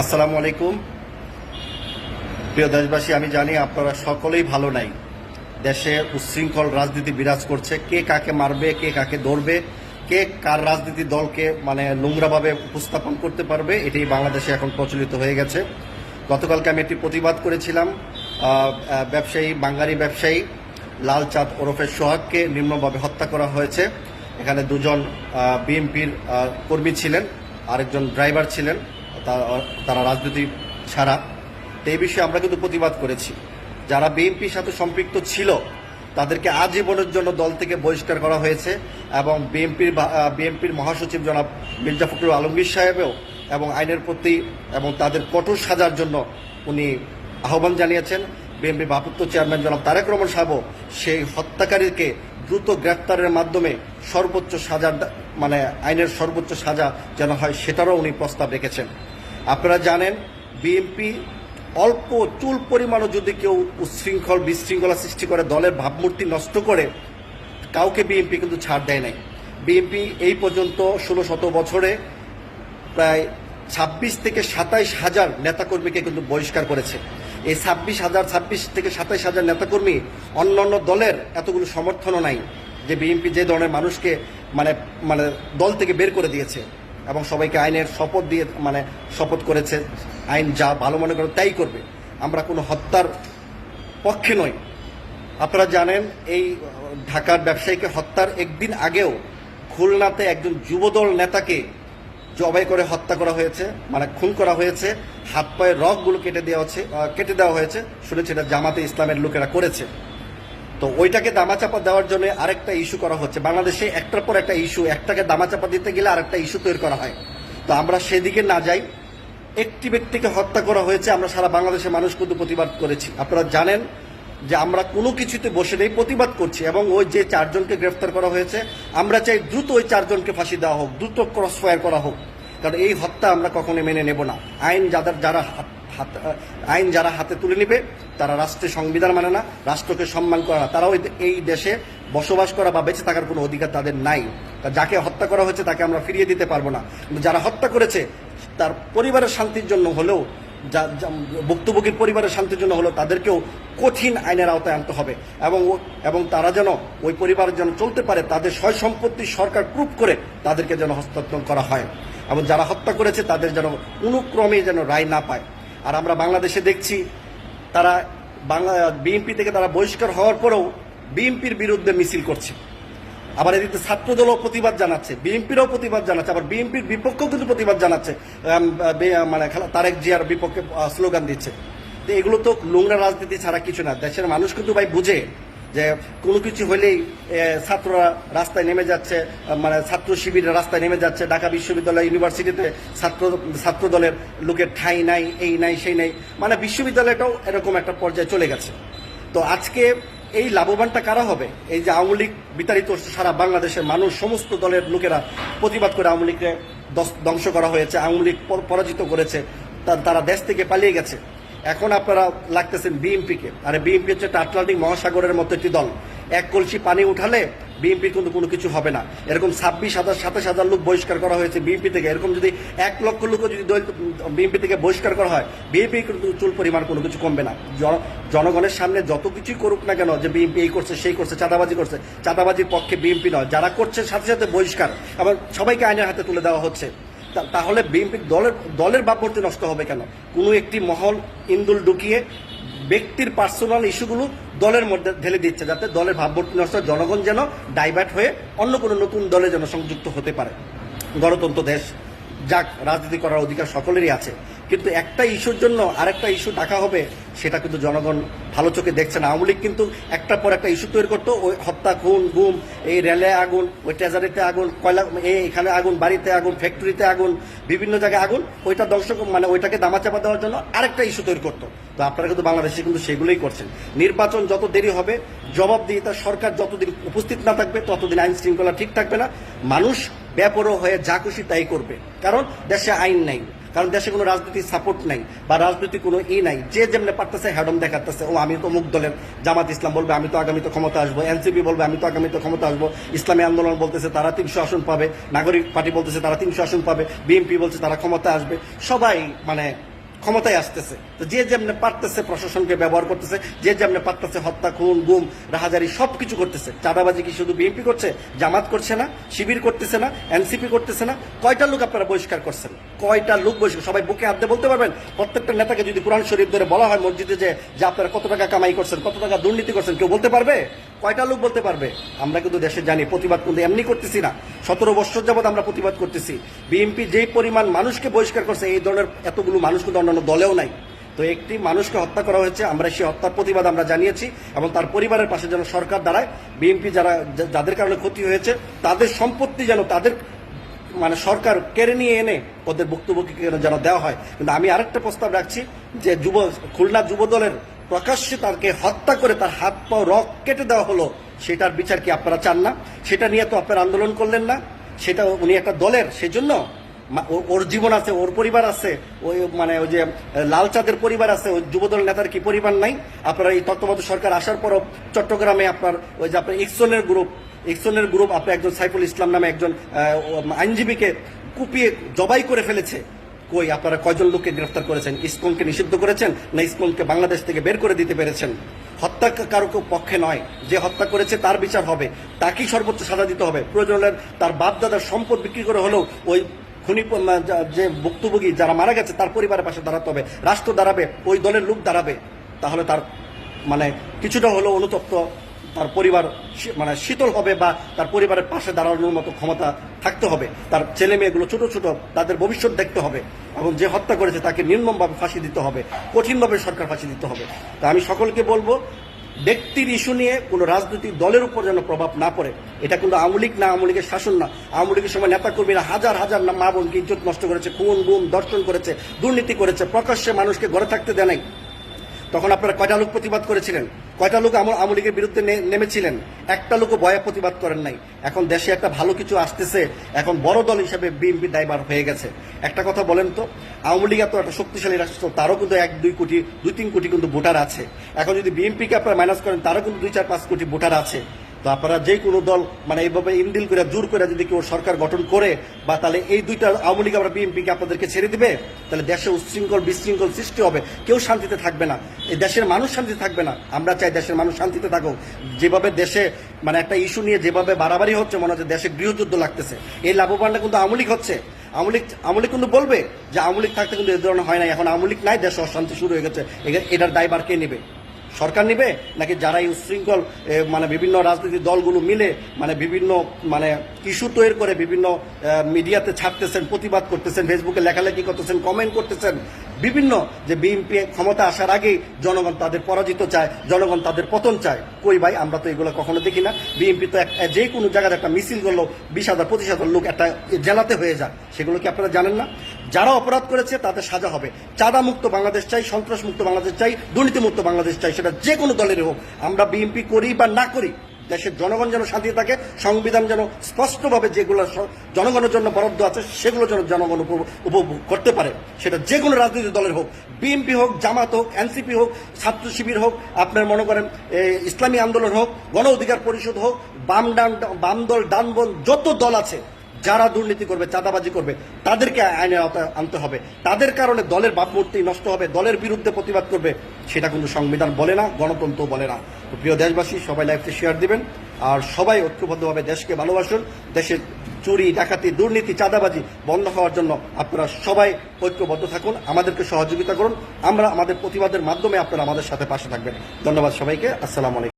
আসসালামু আলাইকুম। প্রিয় দেশবাসী, আমি জানি আপনারা সকলেই ভালো নাই। দেশে উচ্ছৃঙ্খল রাজনীতি বিরাজ করছে। কে কাকে মারবে, কে কাকে ধরবে, কে কার রাজনীতি দলকে মানে নোংরাভাবে উপস্থাপন করতে পারবে, এটাই বাংলাদেশে এখন প্রচলিত হয়ে গেছে। গতকালকে আমি একটি প্রতিবাদ করেছিলাম। ব্যবসায়ী, বাঙালি ব্যবসায়ী লালচাঁদ ওরফে সোহাগকে নিম্নভাবে হত্যা করা হয়েছে। এখানে দুজন বিএনপির কর্মী ছিলেন, আরেকজন ড্রাইভার ছিলেন। তারা রাজনীতি ছাড়া। এই বিষয়ে আমরা কিন্তু প্রতিবাদ করেছি। যারা বিএনপির সাথে সম্পৃক্ত ছিল, তাদেরকে আজীবনের জন্য দল থেকে বহিষ্কার করা হয়েছে এবং বিএনপির বিএনপির মহাসচিব জনাব মির্জা ফখরুল আলমগীর সাহেবেও এবং আইনের প্রতি এবং তাদের কঠোর সাজার জন্য উনি আহ্বান জানিয়েছেন। বিএনপি ভারপ্রাপ্ত চেয়ারম্যান জনাব তারেক রহমান সাহেবও সেই হত্যাকারীকে দ্রুত গ্রেপ্তারের মাধ্যমে সর্বোচ্চ সাজার মানে আইনের সর্বোচ্চ সাজা যেন হয়, সেটারও উনি প্রস্তাব রেখেছেন। আপনারা জানেন, বিএনপি অল্প চুল পরিমাণও যদি কেউ উচ্ছৃঙ্খল, বিশৃঙ্খলা সৃষ্টি করে, দলের ভাবমূর্তি নষ্ট করে, কাউকে বিএনপি কিন্তু ছাড় দেয় নাই। বিএনপি এই পর্যন্ত ষোলো শত বছরে প্রায় ছাব্বিশ থেকে সাতাইশ হাজার নেতাকর্মীকে কিন্তু বহিষ্কার করেছে। এই ছাব্বিশ হাজার, ছাব্বিশ থেকে সাতাইশ হাজার নেতাকর্মী অন্য অন্য দলের এতগুলো সমর্থনও নাই যে বিএনপি যে ধরনের মানুষকে মানে মানে দল থেকে বের করে দিয়েছে। এবং সবাইকে আইনের শপথ দিয়ে মানে শপথ করেছে। আইন যা ভালো মনে করে তাই করবে। আমরা কোনো হত্যার পক্ষে নই। আপনারা জানেন, এই ঢাকার ব্যবসায়ীকে হত্যার একদিন আগেও খুলনাতে একজন যুবদল নেতাকে জবাই করে হত্যা করা হয়েছে মানে খুন করা হয়েছে। হাত পায়ের রগগুলো কেটে দেওয়া হচ্ছে কেটে দেওয়া হয়েছে। শুনেছি এটা জামাতে ইসলামের লোকেরা করেছে। তো ওইটাকে দামাচাপা দেওয়ার জন্য আরেকটা ইস্যু করা হচ্ছে। বাংলাদেশে একটার পর একটা ইস্যু একটাকে দামাচাপা দিতে গেলে আরেকটা ইস্যু তৈরি করা হয়। তো আমরা সেদিকে না যাই। একটি ব্যক্তিকে হত্যা করা হয়েছে, আমরা সারা বাংলাদেশের মানুষ কিন্তু প্রতিবাদ করেছি। আপনারা জানেন যে আমরা কোনো কিছুতে বসে নেই, প্রতিবাদ করছি এবং ওই যে চারজনকে গ্রেফতার করা হয়েছে, আমরা চাই দ্রুত ওই চারজনকে ফাঁসি দেওয়া হোক, দ্রুত ক্রস ফায়ার করা হোক। কারণ এই হত্যা আমরা কখনোই মেনে নেব না। আইন যাদের যারা হাত- আইন যারা হাতে তুলে নিবে, তারা রাষ্ট্রের সংবিধান মানে না, রাষ্ট্রকে সম্মান করে না। তারাও এই- দেশে বসবাস করা বা বেঁচে থাকার কোনো অধিকার তাদের নাই। যাকে হত্যা করা হয়েছে তাকে আমরা ফিরিয়ে দিতে পারব না। যারা হত্যা করেছে, তার পরিবারের শান্তির জন্য হলেও, যা- ভুক্তভোগীর পরিবারের শান্তির জন্য হলেও তাদেরকেও কঠিন আইনের আওতায় আনতে হবে। এবং এবং তারা যেন ওই পরিবারের যেন চলতে পারে, তাদের সয় সম্পত্তি সরকার প্রুফ করে তাদেরকে যেন হস্তান্তর করা হয়। এবং যারা হত্যা করেছে, তাদের যেন কোনো ক্রমে যেন রায় না পায়। আর আমরা বাংলাদেশে দেখছি তারা বাংলা, বিএনপি থেকে তারা বহিষ্কার হওয়ার পরেও বিএনপির বিরুদ্ধে মিছিল করছে। আবার এদিকে ছাত্রদলও প্রতিবাদ জানাচ্ছে, বিএনপিরও প্রতিবাদ জানাচ্ছে, আবার বিএনপির বিপক্ষেও কিন্তু প্রতিবাদ জানাচ্ছে। মানে তারেক জিয়ার বিপক্ষে স্লোগান দিচ্ছে। তো এগুলো তো নোংরা রাজনীতি ছাড়া কিছু না। দেশের মানুষ কিন্তু ভাই বুঝে যে কোনো কিছু হলেই ছাত্ররা রাস্তায় নেমে যাচ্ছে মানে ছাত্র শিবিরের রাস্তায় নেমে যাচ্ছে। ঢাকা বিশ্ববিদ্যালয় ইউনিভার্সিটিতে ছাত্র ছাত্র দলের লোকের ঠাঁই নাই, এই নাই, সেই নাই। মানে বিশ্ববিদ্যালয়টাও এরকম একটা পর্যায়ে চলে গেছে। তো আজকে এই লাভবানটা কারা হবে? এই যে আওয়ামী লীগ বিতাড়িত সারা বাংলাদেশের মানুষ, সমস্ত দলের লোকেরা প্রতিবাদ করে আওয়ামী লীগকে ধ্বংস করা হয়েছে, আওয়ামী লীগ পরাজিত করেছে তারা দেশ থেকে পালিয়ে গেছে। এখন আপনারা লাগতেছেন বিএনপিকে। আরে বিএমপি হচ্ছে আটলান্টিক মহাসাগরের মতো একটি দল। এক কলসি পানি উঠালে বিএনপির কিন্তু কোনো কিছু হবে না। এরকম ছাব্বিশ হাজার, সাতাশ হাজার লোক বহিষ্কার করা হয়েছে বিএনপি থেকে। এরকম যদি এক লক্ষ লোকও যদি বিএনপি থেকে বহিষ্কার করা হয়, বিএনপি কিন্তু চুল পরিমাণ কোনো কিছু কমবে না। জন- জনগণের সামনে যত কিছুই করুক না কেন যে বিএনপি এই করছে, সেই করছে, চাঁদাবাজি করছে, চাঁদাবাজির পক্ষে বিএনপি নয়। যারা করছে, সাথে সাথে বহিষ্কার। আবার সবাইকে আইনের হাতে তুলে দেওয়া হচ্ছে। তাহলে বিএনপি দলের দলের ভাবমূর্তি নষ্ট হবে কেন? কোনো একটি মহল ইন্দুল ঢুকিয়ে ব্যক্তির পার্সোনাল ইস্যুগুলো দলের মধ্যে ঢেলে দিচ্ছে যাতে দলের ভাবমূর্তি নষ্ট জনগণ যেন ডাইভার্ট হয়ে অন্য কোনো নতুন দলে যেন সংযুক্ত হতে পারে। গণতন্ত্র দেশ যাক, রাজনীতি করার অধিকার সকলেরই আছে। কিন্তু একটা ইস্যুর জন্য আরেকটা ইস্যু ডাকা হবে, সেটা কিন্তু জনগণ ভালো চোখে দেখছে না। আওয়ামী লীগ কিন্তু একটার পর একটা ইস্যু তৈরি করতো, ওই হত্যা, খুন, গুম, এই রেলে আগুন, ওই ট্রেজারিতে আগুন, কয়লা এখানে আগুন, বাড়িতে আগুন, ফ্যাক্টরিতে আগুন, বিভিন্ন জায়গায় আগুন, ওইটা দর্শক মানে ওইটাকে দামাচাপা দেওয়ার জন্য আরেকটা ইস্যু তৈরি করতো। তো আপনারা কিন্তু বাংলাদেশে কিন্তু সেগুলোই করছেন। নির্বাচন যত দেরি হবে, জবাবদিহিতা সরকার যতদিন উপস্থিত না থাকবে, ততদিন আইন শৃঙ্খলা ঠিক থাকবে না। মানুষ ব্যাপরও হয়ে যা খুশি তাই করবে। কারণ দেশে আইন নাই। কারণ দেশে কোনো রাজনীতির সাপোর্ট নাই বা রাজনীতি কোনো ই নাই। যে যেমনি পারতেছে হ্যাডম দেখাতেছে ও আমি তো মুখ দলের জামাত ইসলাম বলবে, আমি তো আগামীতে ক্ষমতা আসব। এনসিপি বলবে, আমি তো আগামীতে ক্ষমতা আসব। ইসলামী আন্দোলন বলতেছে, তারা তিনশো আসন পাবে। নাগরিক পার্টি বলতেছে, তারা তিনশো আসন পাবে। বিএনপি বলছে, তারা ক্ষমতা আসবে। সবাই মানে ক্ষমতায় আসতেছে। তো যে যেমনে পারতেছে, প্রশাসনকে ব্যবহার করতেছে, যে যেমনে পারতেছে, হত্যা, খুন, গুম, রাহাজারি সব কিছু করতেছে। চাঁদাবাজি কি শুধু বিএনপি করছে? জামাত করছে না, শিবির করতেছে না এনসিপি করতেছে না। কয়টা লোক আপনারা বহিষ্কার করছেন? কয়টা লোক বহিষ্কার? সবাই বুকে হাত বলতে পারবেন? প্রত্যেকটা নেতাকে যদি কোরআন শরীফ ধরে বলা হয় মসজিদে যে আপনারা কত টাকা কামাই করছেন, কত টাকা দুর্নীতি করছেন, কেউ বলতে পারবে? কয়টা লোক বলতে পারবে? আমরা কিন্তু দেশে জানি, প্রতিবাদ কিন্তু এমনি করতেছি না। সতেরো বছর যাবৎ আমরা প্রতিবাদ করতেছি। বিএনপি যেই পরিমাণ মানুষকে বহিষ্কার করছে, এই ধরনের এতগুলো মানুষ কিন্তু অন্যান্য দলেও নাই। তো একটি মানুষকে হত্যা করা হয়েছে, আমরা সেই হত্যার প্রতিবাদ আমরা জানিয়েছি এবং তার পরিবারের পাশে যেন সরকার দাঁড়ায়, বিএনপি যারা যাদের কারণে ক্ষতি হয়েছে, তাদের সম্পত্তি যেন তাদের মানে সরকার কেড়ে নিয়ে এনে ওদের বক্তব্যকে যেন দেওয়া হয়। কিন্তু আমি আরেকটা প্রস্তাব রাখছি যে যুব, খুলনা যুব দলের প্রকাশ্যে তাকে হত্যা করে তার হাত পা রক কেটে দেওয়া হলো, সেটার বিচার কি আপনারা চান না? সেটা নিয়ে তো আপনারা আন্দোলন করলেন না। সেটা উনি একটা দলের, সেজন্য ওর জীবন আছে, ওর পরিবার আছে, ওই মানে ওই যে লাল চাঁদের পরিবার আছে, ওই যুবদল নেতার কি পরিবার নাই? আপনারা এই তত্ত্বাবধায়ক সরকার আসার পরও চট্টগ্রামে আপনার ওই যে আপনার ইকসনের গ্রুপ ইকসনের গ্রুপ আপনার একজন সাইফুল ইসলাম নামে একজন আইনজীবীকে কুপিয়ে জবাই করে ফেলেছে। কই, আপনারা কয়জন লোককে গ্রেফতার করেছেন? ইসকনকে নিষিদ্ধ করেছেন না ইসকনকে বাংলাদেশ থেকে বের করে দিতে পেরেছেন? হত্যা কারও পক্ষে নয়। যে হত্যা করেছে তার বিচার হবে। তাকেই সর্বোচ্চ সাজা দিতে হবে। প্রয়োজন হলে তার বাপ দাদার সম্পদ বিক্রি করে হলেও ওই খুনি যে ভুক্তভোগী যারা মারা গেছে, তার পরিবারের পাশে দাঁড়াতে হবে। রাষ্ট্র দাঁড়াবে, ওই দলের লোক দাঁড়াবে। তাহলে তার মানে কিছুটা হলেও অনুতপ্ত তার পরিবার মানে শীতল হবে বা তার পরিবারের পাশে দাঁড়ানোর মতো ক্ষমতা থাকতে হবে। তার ছেলে মেয়েগুলো ছোট ছোট তাদের ভবিষ্যৎ দেখতে হবে এবং যে হত্যা করেছে তাকে নির্মমভাবে ফাঁসি দিতে হবে, কঠিনভাবে সরকার ফাঁসি দিতে হবে। তা আমি সকলকে বলব, ব্যক্তির ইস্যু নিয়ে কোনো রাজনৈতিক দলের উপর যেন প্রভাব না পড়ে, এটা কিন্তু আওয়ামী লীগ না, আওয়ামী লীগের শাসন না। আওয়ামী লীগের সময় নেতা কর্মীরা হাজার হাজার মা বোনকে ইজ্জত নষ্ট করেছে, খুন, গুম, দর্শন করেছে, দুর্নীতি করেছে, প্রকাশ্যে মানুষকে ঘরে থাকতে দেয় নাই। তখন আপনারা কয়টা লোক প্রতিবাদ করেছিলেন? কয়টা লোক আওয়ামী লীগের বিরুদ্ধে নেমেছিলেন? একটা লোকও বয়া প্রতিবাদ করেন নাই। এখন দেশে একটা ভালো কিছু আসতেছে। এখন বড় দল হিসেবে বিএনপি দায়বার হয়ে গেছে। একটা কথা বলেন তো, আওয়ামী লীগ এত একটা শক্তিশালী রাষ্ট্র, তারও কিন্তু এক, দুই কোটি, দুই, তিন কোটি কিন্তু ভোটার আছে। এখন যদি বিএনপিকে আপনারা মাইনাস করেন, তারও কিন্তু দুই, চার, পাঁচ কোটি ভোটার আছে। তো আপনারা যে কোনো দল মানে এইভাবে ইন্দিল করে, জোর করে যদি কেউ সরকার গঠন করে, বা তাহলে এই দুইটা আওয়ামী লীগ আমরা বিএনপিকে আপনাদেরকে ছেড়ে দিবে, তাহলে দেশে উচ্ছৃঙ্খল, বিশৃঙ্খল সৃষ্টি হবে। কেউ শান্তিতে থাকবে না। এই দেশের মানুষ শান্তিতে থাকবে না। আমরা চাই দেশের মানুষ শান্তিতে থাকুক। যেভাবে দেশে মানে একটা ইস্যু নিয়ে যেভাবে বাড়াবাড়ি হচ্ছে, মনে হচ্ছে দেশে গৃহযুদ্ধ লাগতেছে। এই লাভবানটা কিন্তু আওয়ামী লীগ হচ্ছে। আওয়ামী লীগ আওয়ামী লীগ কিন্তু বলবে যে আওয়ামী লীগ থাকতে কিন্তু এই ধরনের হয় না এখন আওয়ামী লীগ নাই, দেশে অশান্তি শুরু হয়ে গেছে। এ- এটার দায়বার কে নেবে? সরকার নেবে? নাকি যারা এই উচ্ছৃঙ্খল এ, মানে বিভিন্ন রাজনৈতিক দলগুলো মিলে মানে বিভিন্ন মানে ইস্যু তৈরি করে বিভিন্ন মিডিয়াতে ছাড়তেছেন প্রতিবাদ করতেছেন ফেসবুকে লেখালেখি করতেছেন কমেন্ট করতেছেন বিভিন্ন যে বিএনপি ক্ষমতা আসার আগেই জনগণ তাদের পরাজিত চায় জনগণ তাদের পতন চায়। কই ভাই আমরা তো এগুলো কখনো দেখি না। বিএনপি তো যে কোনো জায়গায় একটা মিছিল করল বিশ হাজার পঁচিশ হাজার লোক একটা জেলাতে হয়ে যায়। সেগুলো কি আপনারা জানেন না? যারা অপরাধ করেছে, তাদের সাজা হবে। চাঁদা মুক্ত বাংলাদেশ চাই সন্ত্রাস মুক্ত বাংলাদেশ চাই দুর্নীতি মুক্ত বাংলাদেশ চাই, সেটা যে কোনো দলের হোক। আমরা বিএনপি করি বা না করি, দেশের জনগণ যেন শান্তিতে থাকে, সংবিধান যেন স্পষ্টভাবে যেগুলো জনগণের জন্য বরাদ্দ আছে, সেগুলো যেন জনগণ উপ- উপভোগ করতে পারে। সেটা যে কোনো রাজনৈতিক দলের হোক। বিএনপি হোক, জামাত হোক, এনসিপি হোক, ছাত্র শিবির হোক, আপনার মনে করেন ইসলামী আন্দোলন হোক, গণ অধিকার পরিষদ হোক, বাম ডান, বাম দল, ডান যত দল আছে যারা দুর্নীতি করবে, চাঁদাবাজি করবে, তাদেরকে আইনের আওতায় আনতে হবে। তাদের কারণে দলের ভাবমূর্তি নষ্ট হবে, দলের বিরুদ্ধে প্রতিবাদ করবে, সেটা কিন্তু সংবিধান বলে না, গণতন্ত্র বলে না। প্রিয় দেশবাসী, সবাই লাইফে শেয়ার দিবেন, আর সবাই ঐক্যবদ্ধভাবে দেশকে ভালোবাসুন। দেশের চুরি, ডাকাতি, দুর্নীতি, চাঁদাবাজি বন্ধ হওয়ার জন্য আপনারা সবাই ঐক্যবদ্ধ থাকুন, আমাদেরকে সহযোগিতা করুন। আমরা আমাদের প্রতিবাদের মাধ্যমে আপনারা আমাদের সাথে পাশে থাকবেন। ধন্যবাদ সবাইকে, আসসালামু আলাইকুম।